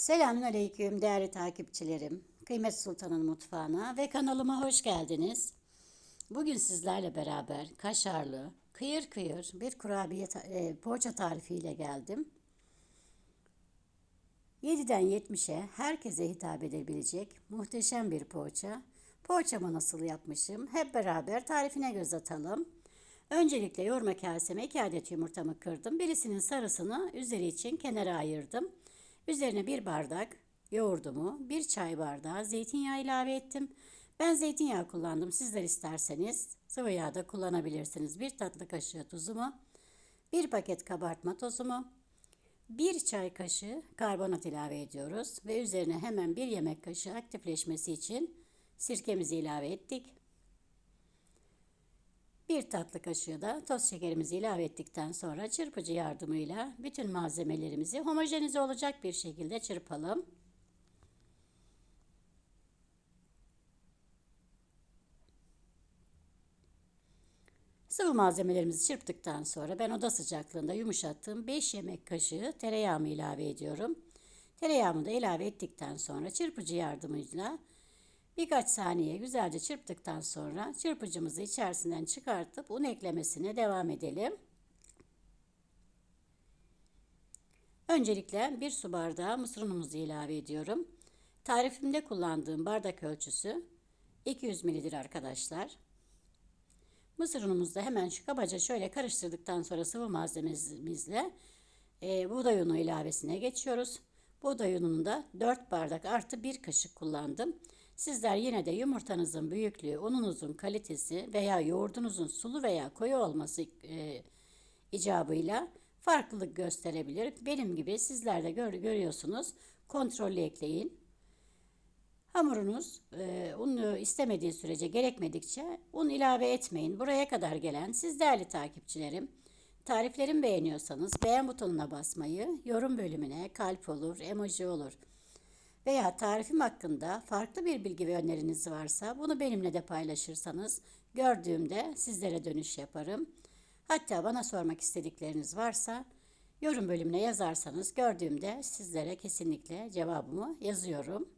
Selamünaleyküm değerli takipçilerim. Kıymet Sultan'ın mutfağına ve kanalıma hoş geldiniz. Bugün sizlerle beraber kaşarlı, kıyır kıyır bir kurabiye e, poğaça tarifiyle geldim. 7'den 70'e herkese hitap edebilecek muhteşem bir poğaça. Poğaçamı nasıl yapmışım? Hep beraber tarifine göz atalım. Öncelikle yoğurma kaseme 2 adet yumurtamı kırdım. Birisinin sarısını üzeri için kenara ayırdım. Üzerine bir bardak yoğurdumu, bir çay bardağı zeytinyağı ilave ettim. Ben zeytinyağı kullandım. Sizler isterseniz sıvı yağ da kullanabilirsiniz. Bir tatlı kaşığı tuzumu, bir paket kabartma tozumu, bir çay kaşığı karbonat ilave ediyoruz ve üzerine hemen bir yemek kaşığı aktifleşmesi için sirkemizi ilave ettik. Bir tatlı kaşığı da toz şekerimizi ilave ettikten sonra çırpıcı yardımıyla bütün malzemelerimizi homojenize olacak bir şekilde çırpalım. Sıvı malzemelerimizi çırptıktan sonra ben oda sıcaklığında yumuşattığım 5 yemek kaşığı tereyağımı ilave ediyorum. Tereyağımı da ilave ettikten sonra çırpıcı yardımıyla birkaç saniye güzelce çırptıktan sonra çırpıcımızı içerisinden çıkartıp un eklemesine devam edelim. Öncelikle bir su bardağı mısır unumuzu ilave ediyorum. Tarifimde kullandığım bardak ölçüsü 200 ml'dir arkadaşlar. Mısır unumuzu da hemen şu kabaca şöyle karıştırdıktan sonra sıvı malzememizle e, buğday unu ilavesine geçiyoruz. Buğday ununu da 4 bardak artı 1 kaşık kullandım. Sizler yine de yumurtanızın büyüklüğü, ununuzun kalitesi veya yoğurdunuzun sulu veya koyu olması e, icabıyla farklılık gösterebilir. Benim gibi sizler de gör, görüyorsunuz. Kontrollü ekleyin. Hamurunuz e, unu istemediği sürece gerekmedikçe un ilave etmeyin. Buraya kadar gelen siz değerli takipçilerim. Tariflerimi beğeniyorsanız beğen butonuna basmayı, yorum bölümüne kalp olur, emoji olur veya tarifim hakkında farklı bir bilgi ve öneriniz varsa bunu benimle de paylaşırsanız gördüğümde sizlere dönüş yaparım. Hatta bana sormak istedikleriniz varsa yorum bölümüne yazarsanız gördüğümde sizlere kesinlikle cevabımı yazıyorum.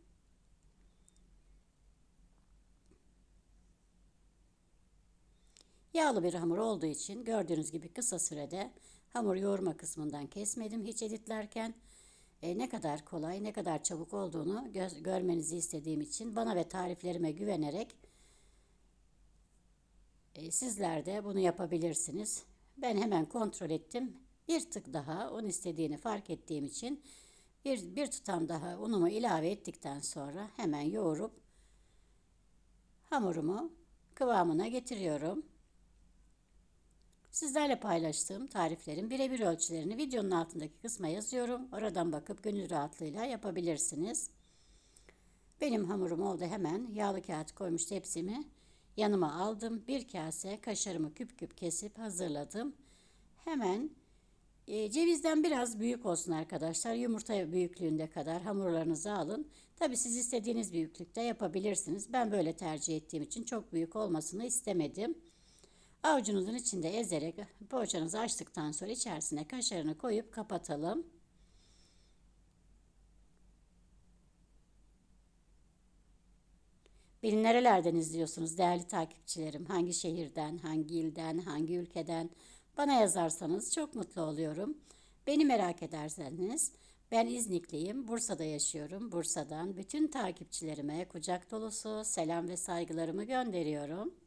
Yağlı bir hamur olduğu için gördüğünüz gibi kısa sürede hamur yoğurma kısmından kesmedim hiç editlerken. E, ne kadar kolay, ne kadar çabuk olduğunu gö- görmenizi istediğim için bana ve tariflerime güvenerek e, sizler de bunu yapabilirsiniz. Ben hemen kontrol ettim. Bir tık daha un istediğini fark ettiğim için bir, bir tutam daha unumu ilave ettikten sonra hemen yoğurup hamurumu kıvamına getiriyorum. Sizlerle paylaştığım tariflerin birebir ölçülerini videonun altındaki kısma yazıyorum. Oradan bakıp gönül rahatlığıyla yapabilirsiniz. Benim hamurum oldu hemen. Yağlı kağıt koymuş tepsimi yanıma aldım. Bir kase kaşarımı küp küp kesip hazırladım. Hemen e, cevizden biraz büyük olsun arkadaşlar. Yumurta büyüklüğünde kadar hamurlarınızı alın. Tabi siz istediğiniz büyüklükte yapabilirsiniz. Ben böyle tercih ettiğim için çok büyük olmasını istemedim. Avucunuzun içinde ezerek poğaçanızı açtıktan sonra içerisine kaşarını koyup kapatalım. Beni nerelerden izliyorsunuz değerli takipçilerim? Hangi şehirden, hangi ilden, hangi ülkeden? Bana yazarsanız çok mutlu oluyorum. Beni merak ederseniz ben İznikliyim, Bursa'da yaşıyorum. Bursa'dan bütün takipçilerime kucak dolusu selam ve saygılarımı gönderiyorum.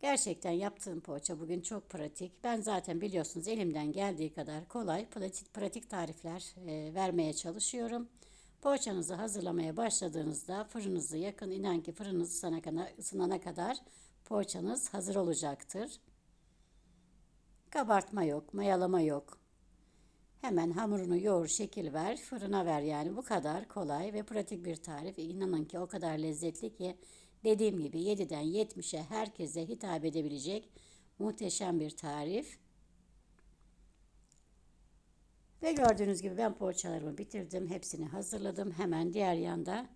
Gerçekten yaptığım poğaça bugün çok pratik. Ben zaten biliyorsunuz elimden geldiği kadar kolay, pratik, tarifler e, vermeye çalışıyorum. Poğaçanızı hazırlamaya başladığınızda fırınınızı yakın inan ki fırınınız ısınana kadar, ısınana kadar poğaçanız hazır olacaktır. Kabartma yok, mayalama yok. Hemen hamurunu yoğur, şekil ver, fırına ver yani bu kadar kolay ve pratik bir tarif. İnanın ki o kadar lezzetli ki dediğim gibi 7'den 70'e herkese hitap edebilecek muhteşem bir tarif. Ve gördüğünüz gibi ben poğaçalarımı bitirdim. Hepsini hazırladım. Hemen diğer yanda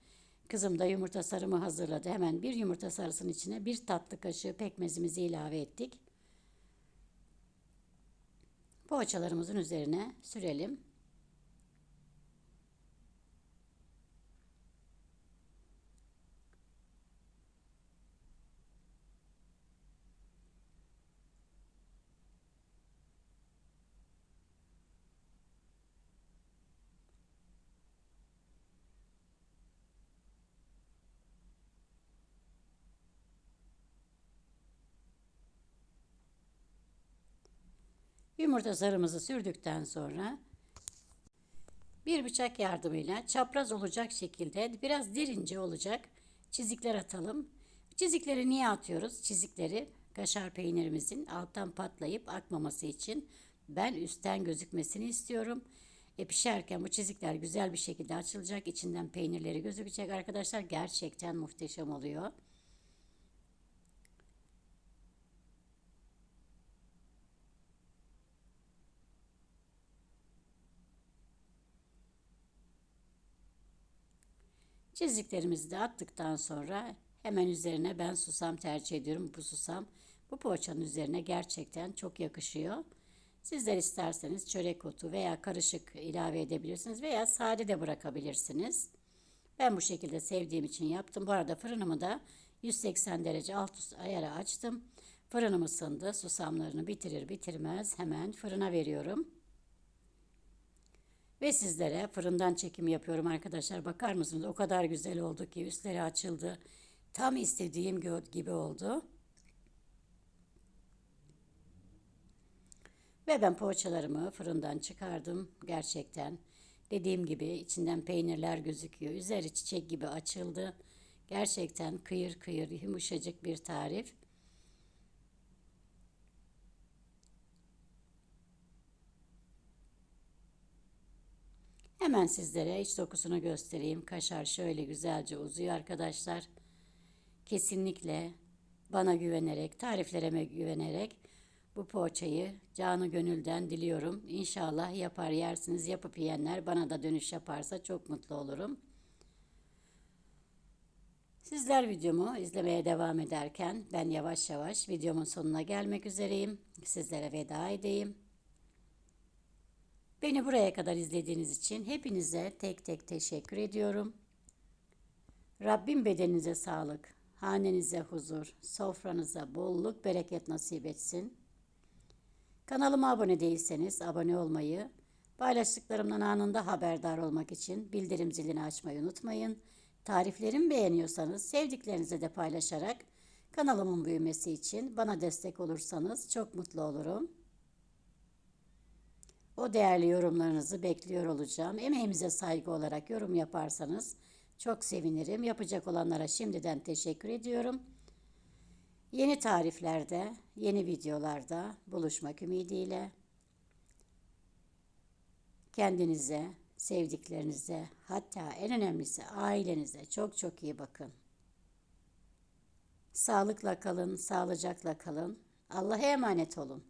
kızım da yumurta sarımı hazırladı. Hemen bir yumurta sarısının içine bir tatlı kaşığı pekmezimizi ilave ettik. Poğaçalarımızın üzerine sürelim. Yumurta sarımızı sürdükten sonra bir bıçak yardımıyla çapraz olacak şekilde biraz derince olacak çizikler atalım. Çizikleri niye atıyoruz? Çizikleri kaşar peynirimizin alttan patlayıp akmaması için ben üstten gözükmesini istiyorum. E pişerken bu çizikler güzel bir şekilde açılacak. içinden peynirleri gözükecek arkadaşlar. Gerçekten muhteşem oluyor. Çiziklerimizi de attıktan sonra hemen üzerine ben susam tercih ediyorum. Bu susam bu poğaçanın üzerine gerçekten çok yakışıyor. Sizler isterseniz çörek otu veya karışık ilave edebilirsiniz veya sade de bırakabilirsiniz. Ben bu şekilde sevdiğim için yaptım. Bu arada fırınımı da 180 derece alt ayara açtım. Fırınım ısındı. Susamlarını bitirir bitirmez hemen fırına veriyorum. Ve sizlere fırından çekim yapıyorum arkadaşlar. Bakar mısınız? O kadar güzel oldu ki üstleri açıldı. Tam istediğim gibi oldu. Ve ben poğaçalarımı fırından çıkardım. Gerçekten dediğim gibi içinden peynirler gözüküyor. Üzeri çiçek gibi açıldı. Gerçekten kıyır kıyır yumuşacık bir tarif. Hemen sizlere iç dokusunu göstereyim. Kaşar şöyle güzelce uzuyor arkadaşlar. Kesinlikle bana güvenerek, tariflerime güvenerek bu poğaçayı canı gönülden diliyorum. İnşallah yapar yersiniz. Yapıp yiyenler bana da dönüş yaparsa çok mutlu olurum. Sizler videomu izlemeye devam ederken ben yavaş yavaş videomun sonuna gelmek üzereyim. Sizlere veda edeyim. Beni buraya kadar izlediğiniz için hepinize tek tek teşekkür ediyorum. Rabbim bedeninize sağlık, hanenize huzur, sofranıza bolluk, bereket nasip etsin. Kanalıma abone değilseniz abone olmayı, paylaştıklarımdan anında haberdar olmak için bildirim zilini açmayı unutmayın. Tariflerimi beğeniyorsanız sevdiklerinize de paylaşarak kanalımın büyümesi için bana destek olursanız çok mutlu olurum. O değerli yorumlarınızı bekliyor olacağım. Emeğimize saygı olarak yorum yaparsanız çok sevinirim. Yapacak olanlara şimdiden teşekkür ediyorum. Yeni tariflerde, yeni videolarda buluşmak ümidiyle kendinize, sevdiklerinize, hatta en önemlisi ailenize çok çok iyi bakın. Sağlıkla kalın, sağlıcakla kalın. Allah'a emanet olun.